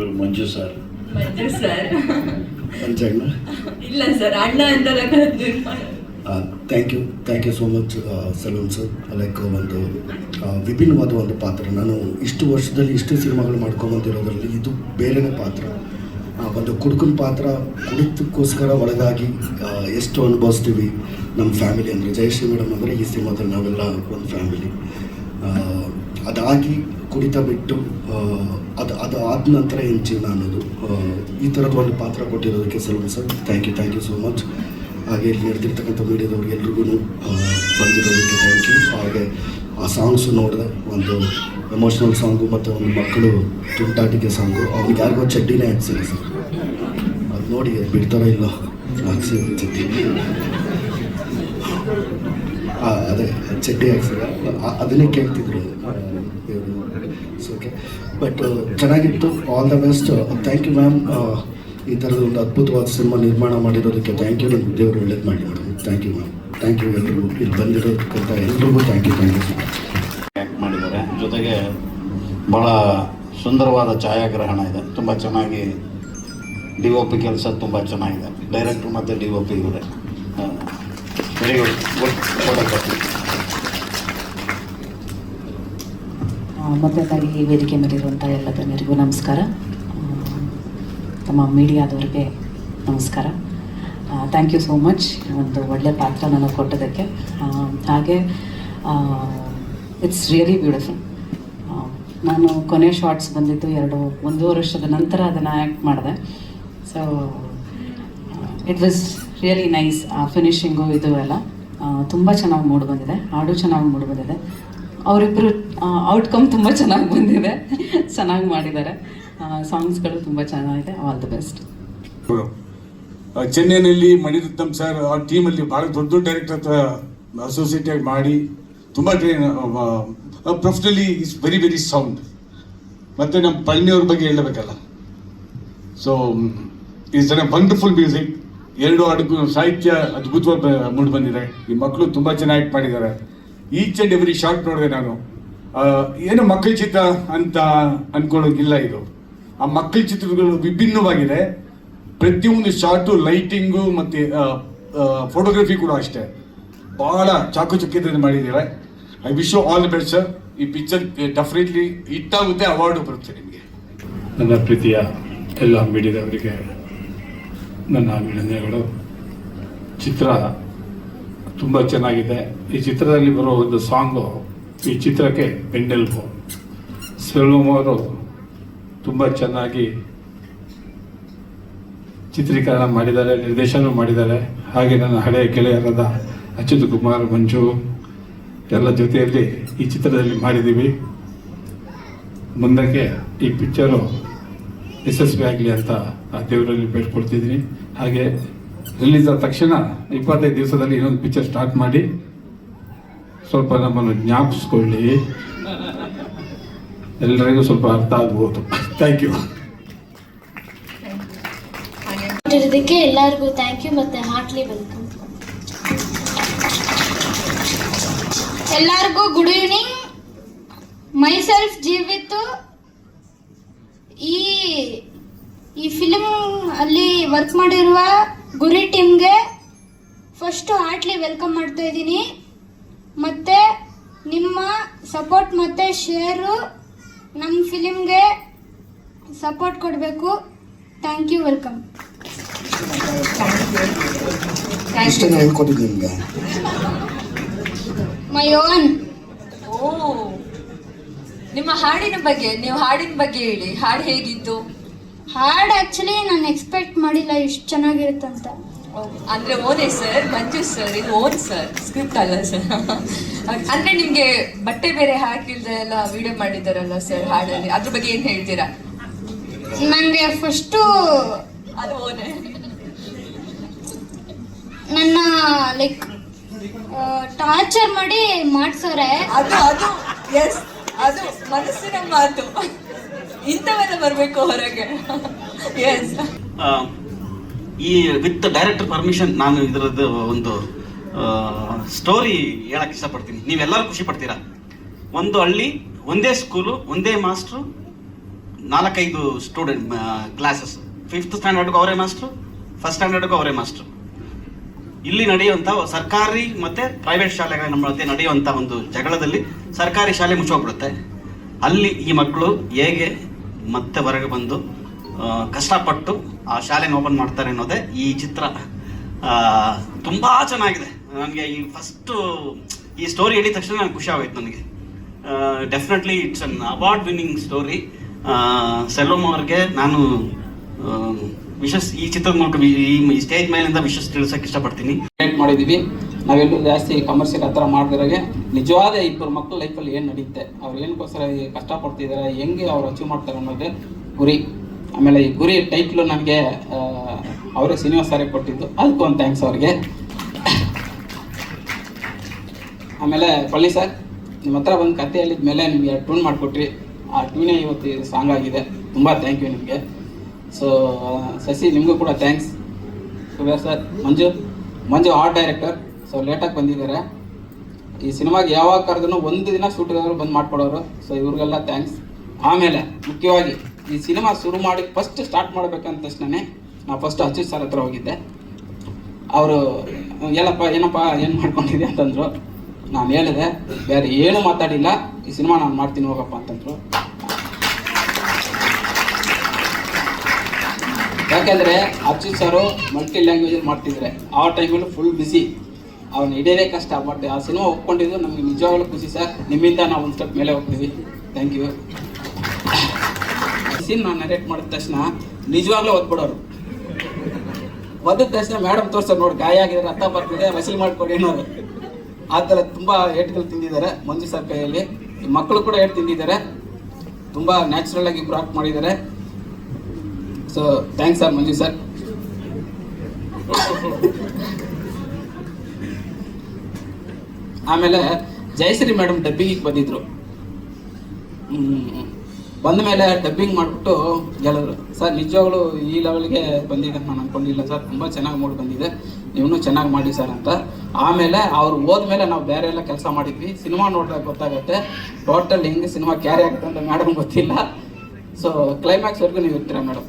ಇವರು Manju sir. Manju sir. Manjanna. ಇಲ್ಲ sir ಅಣ್ಣ ಅಂತ thank you thank you so much saloon sir. Like ಒಂದು ವಿಭಿನ್ನವಾದ ಒಂದು ಪಾತ್ರ. ನಾನು ಇಷ್ಟು ವರ್ಷದಲ್ಲಿ ಇಷ್ಟು ಸಿನಿಮಾಗಳು ಮಾಡ್ಕೊಂಬಂದಿರೋದ್ರಲ್ಲಿ ಇದು ಬೇರೆನೇ ಪಾತ್ರ. ಒಂದು ಕುಡುಕನ ಪಾತ್ರ ಕುಡಿತಕ್ಕೋಸ್ಕರ ಒಳಗಾಗಿ ಎಷ್ಟು ಅನುಭವಿಸ್ತೀವಿ ನಮ್ಮ ಫ್ಯಾಮಿಲಿ ಅಂದರೆ ಜಯಶ್ರೀ ಮೇಡಮ್ ಅಂದರೆ ಈ ಸಿನಿಮಾದಲ್ಲಿ ನಾವೆಲ್ಲ ಒಂದು ಫ್ಯಾಮಿಲಿ. ಅದಾಗಿ ಕುಡಿತ ಬಿಟ್ಟು ಅದು ಅದು ಆದ ನಂತರ ಏನು ಜೀವನ ಅನ್ನೋದು ಈ ಥರದ ಒಂದು ಪಾತ್ರ ಕೊಟ್ಟಿರೋದಕ್ಕೆ saloon sir thank you thank you so much ಹಾಗೆ ಇಲ್ಲಿ ನಡೆದಿರ್ತಕ್ಕಂಥ ಮೀಡಿಯಾದವ್ರಿಗೆ ಎಲ್ರಿಗೂ ಬಂದಿರೋದಕ್ಕೆ ಥ್ಯಾಂಕ್ ಯು ಹಾಗೆ ಆ ಸಾಂಗ್ಸು ನೋಡಿದೆ, ಒಂದು ಎಮೋಷ್ನಲ್ ಸಾಂಗು ಮತ್ತು ಒಂದು ಮಕ್ಕಳು ತುಂಟಾಟಿಕೆ ಸಾಂಗು ಅವ್ನಿಗೆ ಯಾರಿಗೋ ಚಡ್ಡಿನೇ ಹಾಕ್ಸಿಲ್ಲ ಸರ್. ಅದು ನೋಡಿ ಬಿಡ್ತಾರೋ ಇಲ್ಲ, ಹಾಕ್ಸಿ ಚಡ್ಡಿ. ಅದೇ ಚಡ್ಡಿ ಹಾಕ್ಸಿಲ್ಲ. ಅದನ್ನೇ ಕೇಳ್ತಿದ್ರು. ಓಕೆ ಬಟ್ ಚೆನ್ನಾಗಿತ್ತು. All the best thank you ma'am ಈ ಥರದ ಒಂದು ಅದ್ಭುತವಾದ ಸಿನಿಮಾ ನಿರ್ಮಾಣ ಮಾಡಿರೋದಕ್ಕೆ ಥ್ಯಾಂಕ್ ಯು ನಮ್ಮ ದೇವರು ಒಳ್ಳೇದು ಮಾಡಿ madam. Thank you ma'am thank you ಎಲ್ಲರಿಗೂ ಇಲ್ಲಿ ಬಂದಿರೋದಕ್ಕಂತ ಎಲ್ರಿಗೂ thank you thank you so much ಮಾಡಿದ್ದಾರೆ. ಜೊತೆಗೆ ಭಾಳ ಸುಂದರವಾದ ಛಾಯಾಗ್ರಹಣ ಇದೆ. ತುಂಬ ಚೆನ್ನಾಗಿ ಡಿ ಒ ಪಿ ಕೆಲಸ ತುಂಬ ಚೆನ್ನಾಗಿದೆ. ಡೈರೆಕ್ಟ್ರು ಮತ್ತು ಡಿ ಒ ಪಿ ಇವರೇ. ವೆರಿ ಗುಡ್ ಗುಡ್ ಫೋಟೋಗ್ರಫಿ ಮೊದಲನೇದಾಗಿ ಈ ವೇದಿಕೆ ಮೇಲಿರುವಂಥ ಎಲ್ಲ ಗಣ್ಯರಿಗೂ ನಮಸ್ಕಾರ. ತಮ್ಮ ಮೀಡಿಯಾದವರಿಗೆ ನಮಸ್ಕಾರ. ಥ್ಯಾಂಕ್ ಯು ಸೋ ಮಚ್ ಒಂದು ಒಳ್ಳೆ ಪಾತ್ರ ನನಗೆ ಕೊಟ್ಟೋದಕ್ಕೆ ಹಾಗೆ ಇಟ್ಸ್ ರಿಯಲಿ ಬ್ಯೂಟಿಫುಲ್ ನಾನು ಕೊನೆ ಶಾರ್ಟ್ಸ್ ಬಂದಿದ್ದು ಎರಡು ಒಂದೂವರೆ ವರ್ಷದ ನಂತರ ಅದನ್ನು ಆ್ಯಕ್ಟ್ ಮಾಡಿದೆ. So it was really nice ಆ ಫಿನಿಶಿಂಗು ಇದು ಎಲ್ಲ. ತುಂಬ ಚೆನ್ನಾಗಿ ಮೂಡ್ ಬಂದಿದೆ. ಹಾಡು ಚೆನ್ನಾಗಿ ಮೂಡ್ ಬಂದಿದೆ. ಅವರಿಬ್ಬರು ಔಟ್ಕಮ್ ತುಂಬ ಚೆನ್ನಾಗಿ ಬಂದಿದೆ. ಚೆನ್ನಾಗಿ ಮಾಡಿದ್ದಾರೆ. ಸಾಂಗ್ಸ್ಗಳು ತುಂಬ ಚೆನ್ನಾಗಿದೆ. ಆಲ್ ದ ಬೆಸ್ಟ್ ಚೆನ್ನೈನಲ್ಲಿ ಮಣಿರತ್ನಂ ಸರ್ ಆ ಟೀಮಲ್ಲಿ ಭಾಳ ದೊಡ್ಡ ದೊಡ್ಡ ಡೈರೆಕ್ಟರ್ ಹತ್ರ ಅಸೋಸಿಯೇಟ್ ಆಗಿ ಮಾಡಿ ತುಂಬ train professionally is very very sound ಮತ್ತು ನಮ್ಮ ಪಳನಿಯವ್ರ ಬಗ್ಗೆ ಹೇಳಬೇಕಲ್ಲ. So is a wonderful music ಎರಡು ಹಾಡಿಗೂ ಸಾಹಿತ್ಯ ಅದ್ಭುತವಾಗಿ ಮೂಡಿ ಬಂದಿದೆ. ಈ ಮಕ್ಕಳು ತುಂಬ ಚೆನ್ನಾಗಿ ಆ್ಯಕ್ಟ್ ಮಾಡಿದ್ದಾರೆ ಈಚ್ ಆ್ಯಂಡ್ ಎವ್ರಿ ಶಾರ್ಟ್ ನೋಡಿದೆ ನಾನು. ಏನು ಮಕ್ಕಳ ಚಿತ್ರ ಅಂತ ಅನ್ಕೊಳ್ಳೋಗಿಲ್ಲ ಇದು. ಆ ಮಕ್ಕಳ ಚಿತ್ರಗಳು ವಿಭಿನ್ನವಾಗಿದೆ. ಪ್ರತಿಯೊಂದು ಶಾರ್ಟು, ಲೈಟಿಂಗು ಮತ್ತು ಫೋಟೋಗ್ರಫಿ ಕೂಡ ಅಷ್ಟೇ. ಭಾಳ ಚಾಕುಚಕ್ಯತೆಯಿಂದ ಮಾಡಿದ್ದೀರಾ. I wish you all the best, sir. ಈ ಪಿಕ್ಚರ್ ಡೆಫಿನೆಟ್ಲಿ ಹಿಟ್ಟಾಗುತ್ತೆ ಅವಾರ್ಡು ಬರುತ್ತೆ ನಿಮಗೆ. ನನ್ನ ಪ್ರೀತಿಯ ಎಲ್ಲ ಮೀಡಿಯಾದವರಿಗೆ ನನ್ನ ಅಭಿನಂದನೆಗಳು. ಚಿತ್ರ ತುಂಬ ಚೆನ್ನಾಗಿದೆ. ಈ ಚಿತ್ರದಲ್ಲಿ ಬರೋ ಒಂದು ಸಾಂಗು ಈ ಚಿತ್ರಕ್ಕೆ ಬೆನ್ನೆಲುಬು ಸೆಲ್ವಂ ಅವರು ತುಂಬ ಚೆನ್ನಾಗಿ ಚಿತ್ರೀಕರಣ ಮಾಡಿದ್ದಾರೆ, ನಿರ್ದೇಶನ ಮಾಡಿದ್ದಾರೆ. ಹಾಗೆ ನನ್ನ ಹಳೆಯ ಗೆಳೆಯರಾದ ಅಚ್ಯುತ್ ಕುಮಾರ್, ಮಂಜು, ಎಲ್ಲ ಜೊತೆಯಲ್ಲಿ ಈ ಚಿತ್ರದಲ್ಲಿ ಮಾಡಿದ್ದೀವಿ. ಮುಂದಕ್ಕೆ ಈ ಪಿಕ್ಚರು ಯಶಸ್ವಿ ಆಗಲಿ ಅಂತ ಆ ದೇವರಲ್ಲಿ ಬೇಡ್ಕೊಳ್ತಿದ್ದೀನಿ. ಹಾಗೆ ರಿಲೀಸ್ ಆದ ತಕ್ಷಣ ಇಪ್ಪತ್ತೈದು ದಿವಸದಲ್ಲಿ ಇನ್ನೊಂದು ಪಿಕ್ಚರ್ ಸ್ಟಾರ್ಟ್ ಮಾಡಿ ಸ್ವಲ್ಪ ನಮ್ಮನ್ನು ಜ್ಞಾಪಿಸ್ಕೊಳ್ಳಿ. ಎಲ್ಲರಿಗೂ ಸ್ವಲ್ಪ ಅರ್ಥ ಆಗ್ಬೋದು. ಥ್ಯಾಂಕ್ ಯು ಇರೋದಕ್ಕೆ ಎಲ್ಲರಿಗೂ ಥ್ಯಾಂಕ್ ಯು ಮತ್ತೆ ಹಾರ್ಟ್ಲಿ ವೆಲ್ಕಮ್ ಎಲ್ಲರಿಗೂ good evening myself Jeevith ಈ ಈ ಫಿಲ್ಮ್ ಅಲ್ಲಿ ವರ್ಕ್ ಮಾಡಿರುವ ಗುರಿ ಟೀಮ್ಗೆ ಫಸ್ಟು ಹಾರ್ಟ್ಲಿ ವೆಲ್ಕಮ್ ಮಾಡ್ತಾ ಇದ್ದೀನಿ. ಮತ್ತೆ ನಿಮ್ಮ ಸಪೋರ್ಟ್ ಮತ್ತೆ ಶೇರು ನಮ್ಮ ಫಿಲಿಮ್ಗೆ ಸಪೋರ್ಟ್ ಕೊಡಬೇಕು. ಥ್ಯಾಂಕ್ ಯು ವೆಲ್ಕಮ್ ಮಯೋನ್ ಹೇಳ್ಕೊಟ್ಟಿದ್ದು ನಿಮಗೆ. ಮೈ ಓನ್ ಓ ನಿಮ್ಮ ಹಾಡಿನ ಬಗ್ಗೆ ನೀವು ಹಾಡಿನ ಬಗ್ಗೆ ಹೇಳಿ. ಹಾಡು ಹೇಗಿತ್ತು? ಹಾಡ್ ಆಕ್ಚುಲಿ ನಾನು ಎಕ್ಸ್ಪೆಕ್ಟ್ ಮಾಡಿಲ್ಲ ಇಷ್ಟು ಚೆನ್ನಾಗಿರುತ್ತೆ ಅಂತ ಅಂದ್ರೆ ಓದೇ ಸರ್ ಮಂಜು ಸರ್ ಇದು ಓದ್ ಸರ್ ಸ್ಕ್ರಿಪ್ಟ್ ಅಲ್ಲ ಸರ್ ಅಂದ್ರೆ ನಿಮ್ಗೆ ಬಟ್ಟೆ ಬೇರೆ ಹಾಕಿಲ್ದೆ ಎಲ್ಲ ವಿಡಿಯೋ ಮಾಡಿದಾರಲ್ಲ ಸರ್ ಹಾಡಲ್ಲಿ ಅದ್ರ ಬಗ್ಗೆ ಏನ್ ಹೇಳ್ತೀರಾ? ನನಗೆ ಫಸ್ಟು ಅದು ಓನೇ. ನನ್ನ ಲೈಕ್ ಟಾರ್ಚರ್ ಮಾಡಿ ಮಾಡ್ಸೋರೆ ಅದು ಅದು ಎಸ್ ಅದು ಮನಸ್ಸಿನ ಮಾತು. ಇಂಥವೆಲ್ಲ ಬರಬೇಕು ಹೊರಗೆ. ಈ ವಿತ್ ಡೈರೆಕ್ಟರ್ ಪರ್ಮಿಷನ್ ನಾನು ಇದರದ್ದು ಒಂದು ಸ್ಟೋರಿ ಹೇಳಕ್ ಇಷ್ಟಪಡ್ತೀನಿ. ನೀವೆಲ್ಲರೂ ಖುಷಿ ಪಡ್ತೀರಾ? ಒಂದು ಹಳ್ಳಿ, ಒಂದೇ ಸ್ಕೂಲು ಒಂದೇ ಮಾಸ್ಟ್ರು ನಾಲ್ಕೈದು ಸ್ಟೂಡೆಂಟ್ ಕ್ಲಾಸಸ್ ಫಿಫ್ತ್ ಸ್ಟ್ಯಾಂಡರ್ಡ್ಗೂ ಅವರೇ ಮಾಸ್ಟ್ರು ಫಸ್ಟ್ ಸ್ಟ್ಯಾಂಡರ್ಡ್ಗೂ ಅವರೇ ಮಾಸ್ಟ್ರು ಇಲ್ಲಿ ನಡೆಯುವಂಥ ಸರ್ಕಾರಿ ಮತ್ತೆ ಪ್ರೈವೇಟ್ ಶಾಲೆಗಳ ನಮ್ಮ ಮಧ್ಯೆ ನಡೆಯುವಂಥ ಒಂದು ಜಗಳದಲ್ಲಿ ಸರ್ಕಾರಿ ಶಾಲೆ ಮುಚ್ಚೋಗ್ಬಿಡುತ್ತೆ. ಅಲ್ಲಿ ಈ ಮಕ್ಕಳು ಹೇಗೆ ಮತ್ತೆ ಹೊರಗೆ ಬಂದು ಕಷ್ಟಪಟ್ಟು ಆ ಶಾಲೆನ ಓಪನ್ ಮಾಡ್ತಾರೆ ಅನ್ನೋದೇ ಈ ಚಿತ್ರ. ತುಂಬ ಚೆನ್ನಾಗಿದೆ. ನನಗೆ ಈ ಫಸ್ಟು ಈ ಸ್ಟೋರಿ ಹೇಳಿದ ತಕ್ಷಣ ನನಗೆ ಖುಷಿ ಆಗೋಯ್ತು ನನಗೆ. Definitely it's an award winning story Selvam ಅವ್ರಿಗೆ ನಾನು ವಿಶಸ್ ಈ ಚಿತ್ರದ ಮೂಲಕ ಈ ಸ್ಟೇಜ್ ಮೇಲಿಂದ ವಿಶಸ್ ತಿಳಿಸಕ್ಕೆ ಇಷ್ಟಪಡ್ತೀನಿ. ಮಾಡಿದ್ದೀವಿ. ನಾವೆಲ್ಲೂ ಜಾಸ್ತಿ ಕಮರ್ಷಿಯಲ್ ಆ ಥರ ಮಾಡ್ದಿರಾಗೆ ನಿಜವಾದ ಇಬ್ಬರು ಮಕ್ಕಳ ಲೈಫಲ್ಲಿ ಏನು ನಡೀತೆ? ಅವ್ರು ಏನಕ್ಕೋಸ್ಕರ ಕಷ್ಟಪಡ್ತಿದ್ದಾರೆ ಹೆಂಗೆ ಅವ್ರು ಅಚೀವ್ ಮಾಡ್ತಾರೆ ಅನ್ನೋದೇ ಗುರಿ. ಆಮೇಲೆ ಈ ಗುರಿ ಟೈಟ್ಲು ನನಗೆ ಅವರೇ ಶ್ರೀನಿವಾಸ್ ಸಾರಿ ಕೊಟ್ಟಿದ್ದು. ಅದಕ್ಕೂ ಒಂದು ಥ್ಯಾಂಕ್ಸ್ ಅವ್ರಿಗೆ. ಆಮೇಲೆ ಪಳ್ಳಿ ಸರ್ ನಿಮ್ಮ ಹತ್ರ ಬಂದು ಕತೆ ಹೇಳಿದ ಮೇಲೆ ನಿಮಗೆ ಟ್ಯೂನ್ ಮಾಡಿಕೊಟ್ರಿ. ಆ ಟ್ಯೂನೇ ಇವತ್ತು ಸಾಂಗ್ ಆಗಿದೆ. ತುಂಬ ಥ್ಯಾಂಕ್ ಯು ನಿಮಗೆ. ಸೊ ಸಸಿ, ನಿಮಗೂ ಕೂಡ thanks sir Manju. Manju art director so ಲೇಟಾಗಿ ಬಂದಿದ್ದಾರೆ. ಈ ಸಿನಿಮಾಗೆ ಯಾವಾಗ ಕರೆದ್ರು ಒಂದು ದಿನ ಶೂಟಿಗಾದ್ರು ಬಂದು ಮಾಡ್ಕೊಡೋರು. ಸೊ ಇವ್ರಿಗೆಲ್ಲ ಥ್ಯಾಂಕ್ಸ್ ಆಮೇಲೆ, ಮುಖ್ಯವಾಗಿ ಈ ಸಿನಿಮಾ ಶುರು ಮಾಡಿ ಫಸ್ಟ್ ಸ್ಟಾರ್ಟ್ ಮಾಡ್ಬೇಕಂತ ತಕ್ಷಣನೇ ನಾನು ಫಸ್ಟ್ ಅಚ್ಯುತ್ ಸರ್ ಹತ್ರ ಹೋಗಿದ್ದೆ. ಅವರು, ಏನಪ್ಪ ಏನಪ್ಪ, ಏನು ಮಾಡ್ಕೊಂಡಿದ್ದೆ ಅಂತಂದರು. ನಾನು ಹೇಳಿದೆ, ಬೇರೆ ಏನು ಮಾತಾಡಿಲ್ಲ. ಈ ಸಿನಿಮಾ ನಾನು ಮಾಡ್ತೀನಿ, ಹೋಗಪ್ಪ, ಅಂತಂದರು. ಯಾಕೆಂದರೆ ಅಚ್ಯುತ್ ಸರು ಮಲ್ಟಿ ಲ್ಯಾಂಗ್ವೇಜಲ್ಲಿ ಮಾಡ್ತಿದ್ರೆ ಆ ಟೈಮಲ್ಲಿ ಫುಲ್ ಬಿಸಿ ಅವನು ಇಡೇನೆ ಕಷ್ಟ ಬಟ್ ಆ ಸಿನಿಮಾ ಒಪ್ಕೊಂಡಿದ್ದು ನಮಗೆ ನಿಜವಾಗ್ಲೂ ಖುಷಿ ಸರ್. ನಿಮ್ಮಿಂದ ನಾವು ಒಂದು ಸ್ಟೆಪ್ ಮೇಲೆ ಹೋಗ್ತೀವಿ. ಥ್ಯಾಂಕ್ ಯು ಸೀನ್ ನಾನು ನರೇಟ್ ಮಾಡಿದ ತಕ್ಷಣ ನಿಜವಾಗ್ಲೂ ಒದ್ಬಿಡೋರು ಒದ್ದ ತಕ್ಷಣ ಮೇಡಮ್ ತೋರ್ಸೋರು ನೋಡಿ ಗಾಯ ಆಗಿದ್ರೆ ರಥ ಬರ್ತಿದೆ, ವಸೂಲಿ ಮಾಡ್ಕೊಡಿ ಅನ್ನೋದು ಆ ಥರ ತುಂಬ ಏಟ್ಗಳು ತಿಂದಿದ್ದಾರೆ ಮಂಜು ಸರ್ ಕೈಯಲ್ಲಿ. ಮಕ್ಕಳು ಕೂಡ ಏಟ್ ತಿಂದಿದ್ದಾರೆ. ತುಂಬ ನ್ಯಾಚುರಲ್ ಆಗಿ ಇಬ್ರು ಆಕ್ಟ್ ಮಾಡಿದ್ದಾರೆ. So thanks sir Manju sir. ಆಮೇಲೆ ಜಯಶ್ರೀ ಮೇಡಮ್ ಡಬ್ಬಿಂಗಿಗೆ ಬಂದಿದ್ರು. ಬಂದ ಮೇಲೆ ಡಬ್ಬಿಂಗ್ ಮಾಡಿಬಿಟ್ಟು ಹೇಳಿದ್ರು ಸರ್ ನಿಜವಾಗ್ಲೂ ಈ ಲೆವೆಲ್ಗೆ ಬಂದಿದೆ ಅಂತ ನಾನು ಅನ್ಕೊಂಡಿಲ್ಲ ಸರ್. ತುಂಬ ಚೆನ್ನಾಗಿ ಮೂಡಿ ಬಂದಿದೆ. ನೀವು ಚೆನ್ನಾಗಿ ಮಾಡಿ ಸರ್ ಅಂತ. ಆಮೇಲೆ ಅವ್ರು ಹೋದ್ಮೇಲೆ ನಾವು ಬೇರೆ ಎಲ್ಲ ಕೆಲಸ ಮಾಡಿದ್ವಿ. ಸಿನಿಮಾ ನೋಡಿದಾಗ ಗೊತ್ತಾಗುತ್ತೆ. ಟೋಟಲ್ ಹೆಂಗೆ ಸಿನಿಮಾ ಕ್ಯಾರಿ ಆಗುತ್ತೆ ಅಂತ ಮೇಡಮ್ ಗೊತ್ತಿಲ್ಲ. ಸೊ ಕ್ಲೈಮ್ಯಾಕ್ಸ್ವರೆಗೂ ನೀವು ಇರ್ತೀರಾ ಮೇಡಮ್